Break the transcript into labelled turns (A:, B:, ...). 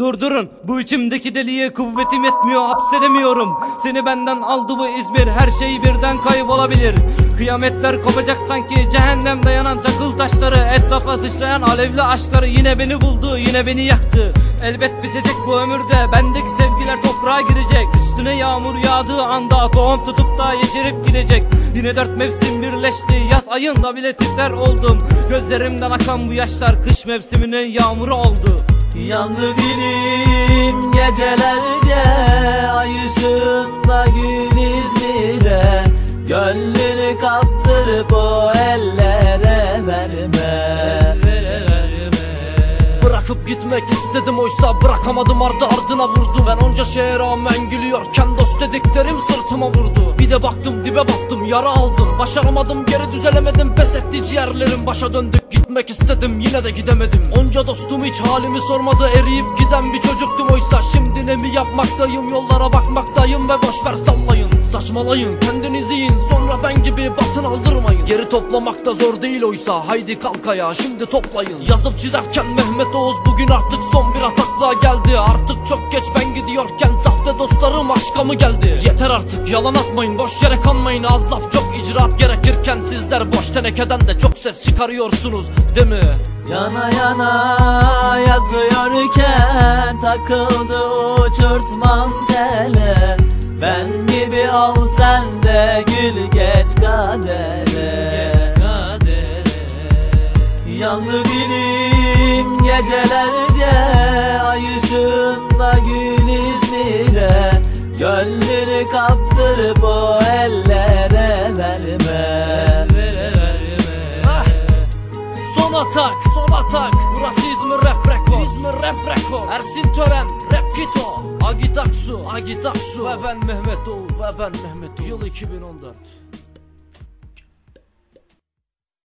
A: Durdurun bu içimdeki deliye kuvvetim yetmiyor hapsedemiyorum. Seni benden aldı bu İzmir her şey birden kaybolabilir. Kıyametler kopacak sanki cehennemde yanan çakıl taşları. Etrafa sıçrayan alevli aşkları yine beni buldu yine beni yaktı. Elbet bitecek bu ömürde bendeki sevgiler toprağa girecek. Üstüne yağmur yağdığı anda tohum tutup da yeşerip gidecek. Yine dört mevsim birleşti yaz ayında bile titrer oldum. Gözlerimden akan bu yaşlar kış mevsiminin yağmuru oldu
B: Yandı dilim gecelerce Ay ışığında gül İzmir'e Gönlünü kaptırıp o ellere verme
C: Bırakıp gitmek istedim oysa bırakamadım. Ardı ardına vurdu. Ben onca şeye rağmen gülüyorken dost dediklerim sırtıma vurdu. Bir de baktım dibe baktım. Yara aldım. Başaramadım geri düzelemedim. Pes etti ciğerlerim. Başa döndük. Gitmek istedim yine de gidemedim. Onca dostum hiç halimi sormadı. Eriyip giden bir çocuktum. Oysa Şimdi ne mi yapmaktayım? Yollara bakmaktayım ve boşver sallayın Saçmalayın kendinizi yiyin. Sonra ben gibi batın aldırmayın. Geri toplamak da zor değil oysa. Haydi kalk ayağa şimdi toplayın. Yazıp çizerken Mehmet Oğuz bugün artık son bir atakla geldi. Artık çok geç ben gidiyorken sahte dostlarım aşka mı geldi? Yeter artık yalan atmayın boş yere kanmayın. Az laf çok icraat gerekirken sizler boş tenekeden de çok ses çıkarıyorsunuz değil mi?
B: Yana yana yazıyorken takıldı uçurtmam tele dilim gecelerce Ay ışığında gül İzmir'e Gönlünü kaptırıp o ellere verme.
C: Ah! Son atak, son atak. Burası İzmir Rap Record İzmir Rap Record Ersin Tören, Rap Kito Agit Aksu, Agit Aksu. Ve ben Mehmet Oğuz. Ve ben Mehmet Oğuz. Yıl 2014